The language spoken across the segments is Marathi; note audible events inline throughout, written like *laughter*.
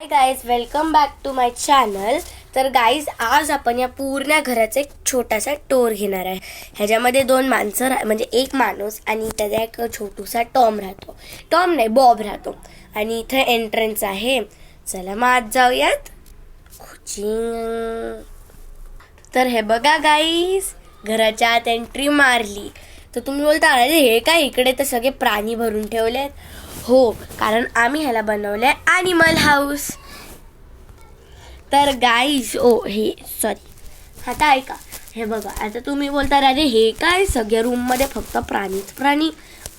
Hi guys welcome back to my channel तर गाईज आज आपण या पूर्ण घराचा एक छोटासा टोर घेणार आहे. ह्याच्यामध्ये दोन माणसं राह म्हणजे एक माणूस आणि त्याचा एक छोटूसा टॉम राहतो. टॉम नाही बॉब राहतो. आणि इथं एंट्रन्स आहे. चला मग आज जाऊयात. खुचिंग. तर हे बघा गाईज घराच्या आत एंट्री मारली. तर तुम्ही बोलता अरे हे काय इकडे तर सगळे प्राणी भरून ठेवलेत हो कारण आम्ही ह्याला बनवलं आहे ॲनिमल हाऊस तर गाईज ओ हे सॉरी आता ऐका हे बघा आता तुम्ही बोलता अरे हे काय? सगळ्या रूममध्ये फक्त प्राणीच प्राणी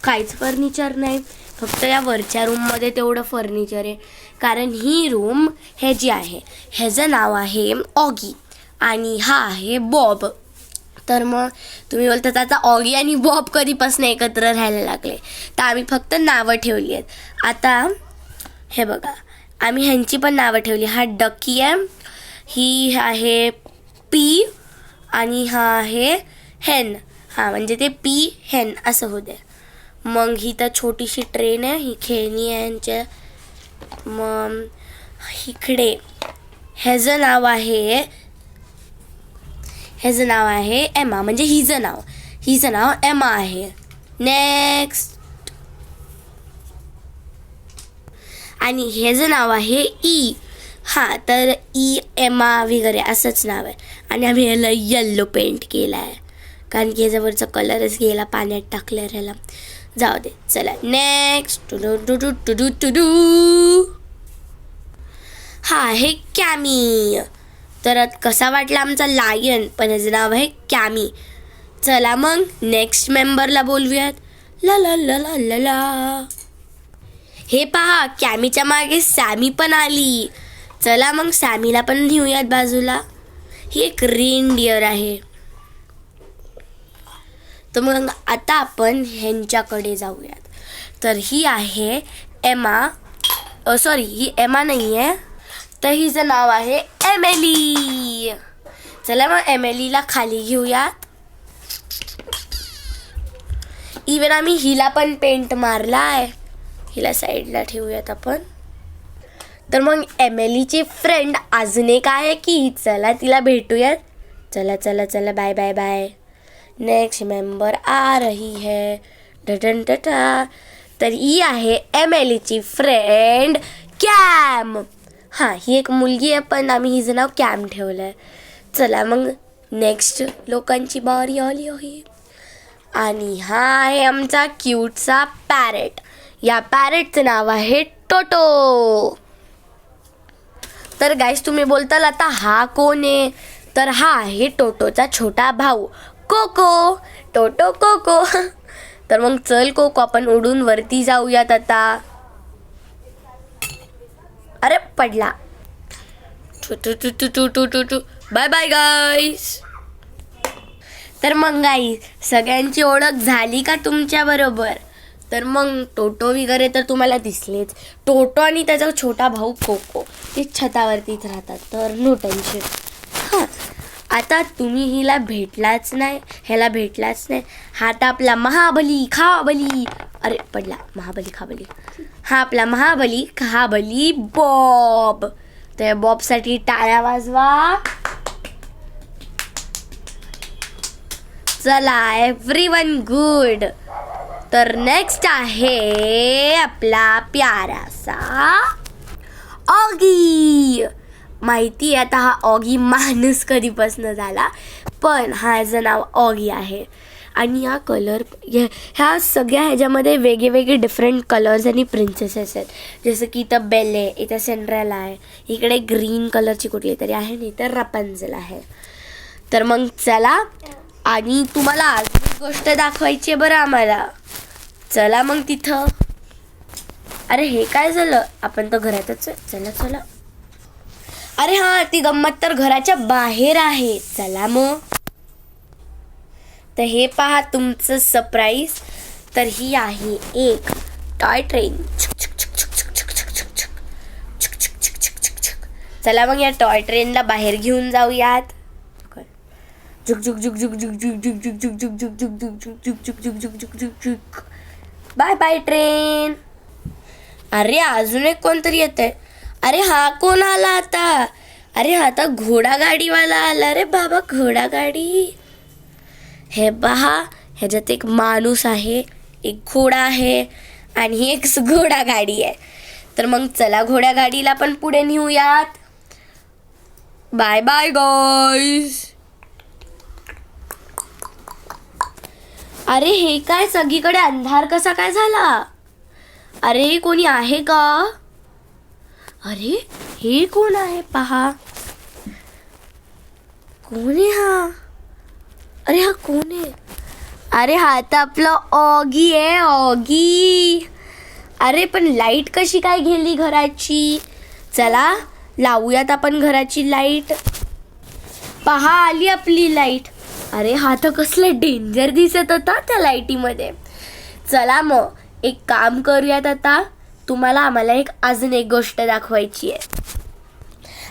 काहीच फर्निचर नाही. फक्त या वरच्या रूममध्ये तेवढं फर्निचर आहे. कारण ही रूम हे जी आहे ह्याचं नाव आहे ऑगी आणि हा आहे बॉब तर मग तुम्ही बोलता आता ऑगी आणि बॉब कधीपासून एकत्र राहायला लागले. तर आम्ही फक्त नावं ठेवली आहेत. आता हे बघा आम्ही ह्यांची पण नावं ठेवली. हा डकी आहे ही आहे पी आणि हा आहे हेन. हां म्हणजे ते पी हेन असं होऊ द्या मग ही तर छोटीशी ट्रेन आहे ही खेळणी आहे यांच्या. मग इकडे ह्याचं नाव आहे ह्याचं नाव आहे एमा म्हणजे हिचं नाव. हिचं नाव एमा आहे. नेक्स्ट आणि ह्याचं नाव आहे ई. हां तर ई एमा वगैरे असंच नाव आहे. आणि आम्ही ह्याला यल्लो पेंट केला आहे कारण की ह्याच्यावरचा कलरच गेला पाण्यात टाकलं ह्याला. जाऊ दे चला. नेक्स्ट टुडू टुडू टुडू टुडू हा आहे कॅमी तर कसा वाटला आमचा लायन पण याचं नाव आहे कॅमी? चला मग नेक्स्ट मेंबरला बोलूयात. ला ला ला ला ला ला. हे पहा कॅमीच्या मागे सॅमी पण आली. चला मग सॅमीला पण घेऊयात बाजूला. ही एक रेनडियर आहे. तर मग आता आपण ह्यांच्याकडे जाऊयात. तर ही आहे एमा सॉरी ही एमा नाही आहे तर हिचं नाव आहे एमेली. चला मग एमेलीला खाली घेऊयात. इवन आम्ही हिला पण पेंट मारला आहे. हिला साईडला ठेवूयात आपण. तर मग एमेलीची फ्रेंड अजून एक आहे की चला तिला भेटूयात. चला चला चला bye bye bye next member आ रही है. डटन टटा तर ही आहे एमेलीची फ्रेंड कॅम हां ही एक मुलगी आहे पण आम्ही हिचं नाव कॅम ठेवलं आहे चला मग नेक्स्ट लोकांची बारी आली आहे. आणि हा आहे आमचा क्यूटचा पॅरेट या पॅरेटचं नाव आहे टोटो तर गाईस तुम्ही बोलताल आता हा कोण आहे? तर हा आहे टोटोचा छोटा भाऊ कोको टोटो कोको तर मग चल कोको आपण उडून वरती जाऊयात आता. अरे पडला. बाय बाय गाईस तर मग गाई सगळ्यांची ओळख झाली का तुमच्या बरोबर? तर मग टोटो वगैरे तर तुम्हाला दिसलेच. टोटो आणि त्याचा छोटा भाऊ कोको ते छतावरतीच राहतात. तर नो टेन्शन आता तुम्ही हिला भेटलाच नाही ह्याला भेटलाच नाही. हा तर आपला महाबली खाबली. अरे पडला. महाबली खाबली. हा आपला महाबली खाबली बॉब. तर बॉबसाठी टाळ्या वाजवा. चला एव्हरी वन गुड तर नेक्स्ट आहे आपला प्यारासा ऑगी माहिती आहे आता हा ऑगी माणूस कधीपासून झाला पण हा ह्याचं नाव ऑगी आहे. आणि हा कलर ह्या सगळ्या ह्याच्यामध्ये वेगळे डिफरंट कलर्स आणि प्रिन्सेसेस आहेत. जसं की इथं बेल आहे इथं सेंड्रेला आहे इकडे ग्रीन कलरची कुठली तरी आहे नाही तर रपंजल आहे. तर मग चला आणि तुम्हाला अजून गोष्ट दाखवायची आहे बरं आम्हाला. चला मग तिथं. अरे हे काय झालं? आपण तर घरातच चला चला. अरे हां ती गंमत तर घराच्या बाहेर आहे चला मग तर हे पहा तुमचं सरप्राईज तर ही आहे एक टॉय ट्रेन चला मग या टॉय ट्रेनला बाहेर घेऊन जाऊयात बाय बाय ट्रेन अरे अजून एक कोणतरी येत आहे अरे हा कोण आला आता? अरे आता घोडा गाडीवाला आला. रे बाबा घोडा गाडी हे पहा ह्याच्यात एक माणूस आहे एक घोडा आहे आणि एक घोडा गाडी आहे. तर मग चला घोड्या गाडीला पण पुढे नेऊयात. बाय बाय गाईज अरे हे काय सगळीकडे अंधार कसा काय झाला? अरे हे कोणी आहे का? अरे हे कोण आहे पहा. कोण आहे हा? अरे हा कोण आहे? अरे हा तर आपला ऑगी आहे ऑगी. अरे पण लाइट कशी काय गेली घराची? चला लावूयात आपण घराची लाइट. पहा आली आपली लाइट. अरे हा तर कसलं डेंजर दिसत होता त्या लाईटीमध्ये चला मग एक काम करूयात आता. तुम्हाला आम्हाला एक अजून एक गोष्ट दाखवायची आहे.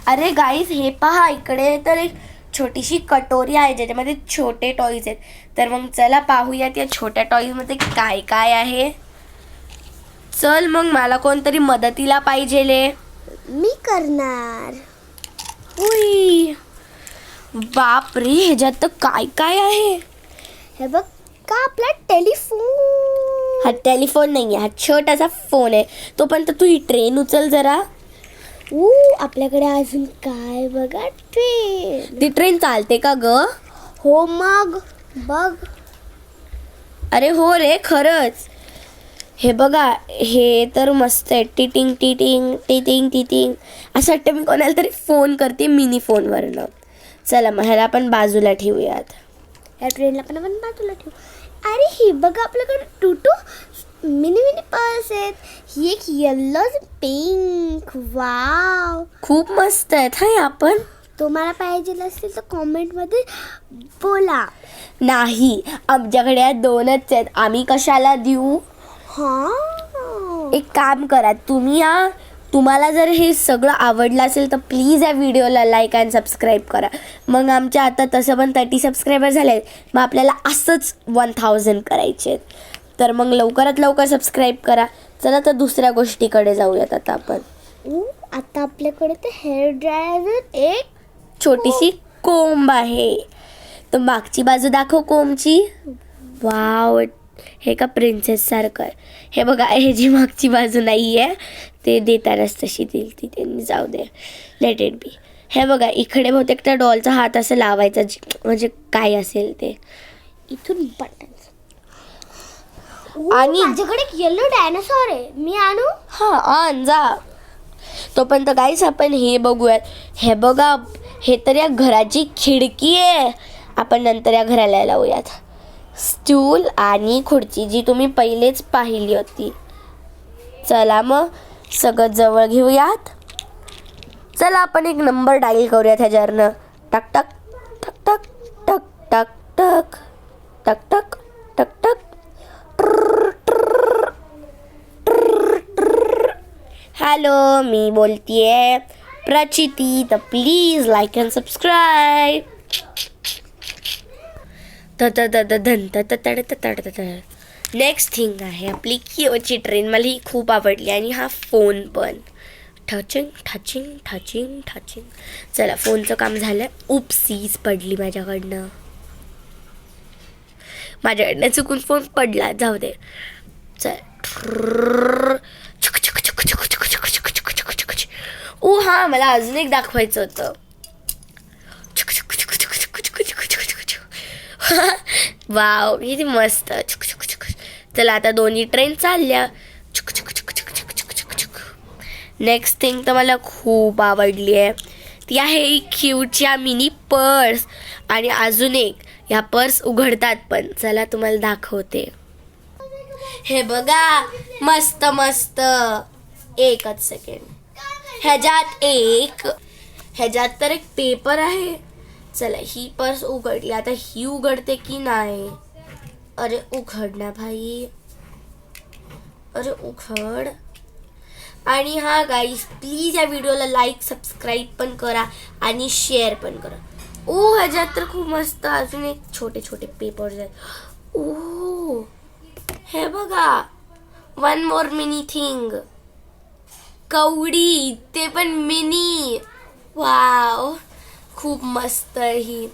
अरे गाईज हे पहा इकडे तर एक छोटीशी कटोरी आहे ज्याच्यामध्ये छोटे टॉईज आहेत. तर मग चला पाहूयात या छोट्या टॉईजमध्ये काय काय आहे. चल मग मला कोणतरी मदतीला पाहिजेले. मी करणार. उई. बापरे ह्याच्यात तर काय काय आहे? हे बघ का आपला टेलिफोन? हा टेलिफोन नाही आहे हा छोटासा फोन आहे. तोपर्यंत तू ही ट्रेन उचल जरा. ऊ आपल्याकडे अजून काय बघा ट्रेन ती ट्रेन चालते का ग? हो मग बघ. अरे हो रे खरंच. हे बघा हे तर मस्त आहे. टिटिंग टिटिंग टिटिंग टिटिंग. असं वाटतं मी कोणाला तरी फोन करते मिनी फोनवरनं चला मग ह्याला आपण बाजूला ठेवूयात. या ट्रेनला पण आपण बाजूला ठेवू. अरे ही बघा आपल्याकडे two two mini mini purse आहेत. ही एक येल्लो पिंक वाव खूप मस्त आहेत हा हे आपण. तुम्हाला पाहिजे असेल तर कॉमेंटमध्ये बोला. नाही आमच्याकडे या दोनच आहेत. आम्ही कशाला देऊ? हा. एक काम करा तुम्ही या. तुम्हाला जर हे सगळं आवडलं असेल तर प्लीज या व्हिडिओला लाईक अँड सबस्क्राईब करा. मग आमच्या आता तसं पण थर्टी सबस्क्रायबर झाले आहेत मग आपल्याला असंच वन थाउजंड करायचे आहेत. तर मग लवकरात लवकर सबस्क्राईब करा. चला तर दुसऱ्या गोष्टीकडे जाऊयात आता आपण. आता आपल्याकडे ते हेअर ड्रायर एक छोटीशी कोंब आहे. तर मागची बाजू दाखव कोंबची. वाव हे का प्रिन्सेस सारखं? हे बघा हे जी मागची बाजू नाही आहे ते देतानाच तशी दिली ती त्यांनी जाऊ दे. लेट इट बी हे बघा इकडे बहुतेक त्या डॉलचा हात असं लावायचा म्हणजे काय असेल ते. इथून बटन आणि- माझ्याकडे एक येलो डायनासॉर आहे. मी आणू? हा आण जा. तोपर्यंत काहीच आपण हे बघूयात. हे बघा हे तर या घराची खिडकी आहे. आपण नंतर या घराला लावूयात. स्टूल आणि खुर्ची जी तुम्ही पहिलेच पाहिली होती. चला मग सगळं जवळ घेऊयात. चला आपण एक नंबर डायल करूयात ह्याच्यावरनं टक टक टक टक टक टक टक. टक टक टक टक. हॅलो मी बोलतीये प्रचिती तर please like and subscribe. Next thing आहे आपली किओची ट्रेन मला ही खूप आवडली आणि हा फोन पण ठचिंग ठचिंग ठचिंग ठचिंग चला फोनचं काम झालं उपसीज पडली माझ्याकडनं माझ्याकडनं चुकून फोन पडला जाऊ दे चल ओ हा मला अजून एक दाखवायचं होतं *laughs* वाव किती मस्त. चला आता दोन्ही ट्रेन चालल्या. नेक्स्ट थिंग तर मला खूप आवडली आहे. ती आहे क्यूटच्या मिनी पर्स आणि अजून एक ह्या पर्स उघडतात पण. चला तुम्हाला दाखवते. हे बघा मस्त मस्त. एकच सेकंड ह्याच्यात एक ह्याच्यात तर एक पेपर आहे. चला ही पर्स उघडली. आता ही उघडते की नाही? अरे उघड ना भाई. अरे उघड. आणि हा गाईस प्लीज या व्हिडिओला लाईक सबस्क्राईब पण करा आणि शेअर पण करा. ओ ह्याच्यात तर खूप मस्त अजून एक छोटे छोटे पेपर्स आहेत. ओ हे बघा. वन मोर मिनी थिंग कवडी ते पण मिनी वाव खूप मस्त आहे. ही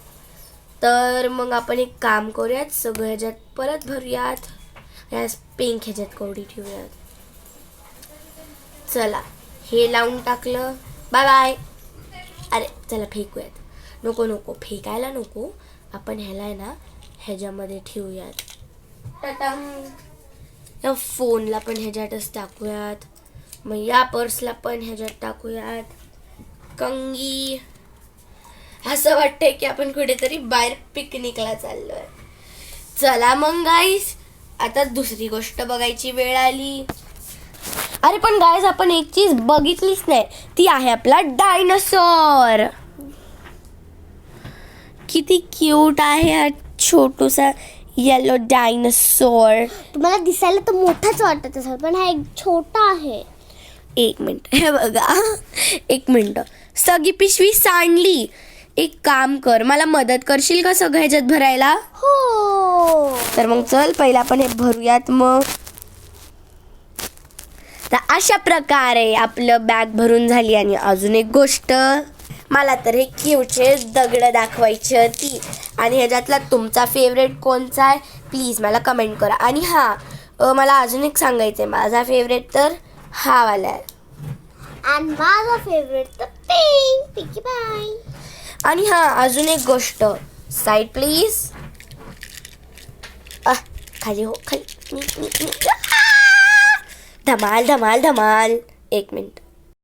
तर मग आपण एक काम करूयात सगळं ह्याच्यात परत भरूयात. ह्या पिंक ह्याच्यात कवडी ठेवूयात. चला हे लावून टाकलं. बाय बाय अरे चला फेकूयात. नको नको फेकायला नको. आपण ह्याला आहे ना ह्याच्यामध्ये ठेवूयात. टटांग या फोनला पण ह्याच्यातच टाकूयात. मग या पर्सला पण ह्याच्यात टाकूयात. कंगी. असं वाटतंय की आपण कुठेतरी बाहेर पिकनिकला चाललोय. चला मग गाईस आता दुसरी गोष्ट बघायची वेळ आली. अरे पण गाईज आपण एक चीज बघितलीच नाही. ती आहे आपला डायनासॉर. किती क्यूट आहे हा छोटूसा येलो डायनासॉर तुम्हाला दिसायला तर मोठाच वाटत असेल पण हा एक छोटा आहे. एक मिनिट हे बघा. एक मिनिट. सगळी पिशवी सांडली. एक काम कर मला मदत करशील का सगळं ह्याच्यात भरायला? हो. तर मग चल पहिला आपण हे भरूयात मग. तर अशा प्रकारे आपलं बॅग भरून झाली आणि अजून एक गोष्ट. मला तर हे क्यूटचे दगड दाखवायची होती. आणि ह्याच्यातला तुमचा फेवरेट कोणचा आहे? प्लीज मला कमेंट करा. आणि हां मला अजून एक सांगायचं आहे माझा फेवरेट तर हा वाला आहे. आणि माझा फेवरेट तर पिंक पिकी बाय आणि हां अजून एक गोष्ट. साईड प्लीज खाली हो खाली. धमाल धमाल धमाल. एक मिनिट.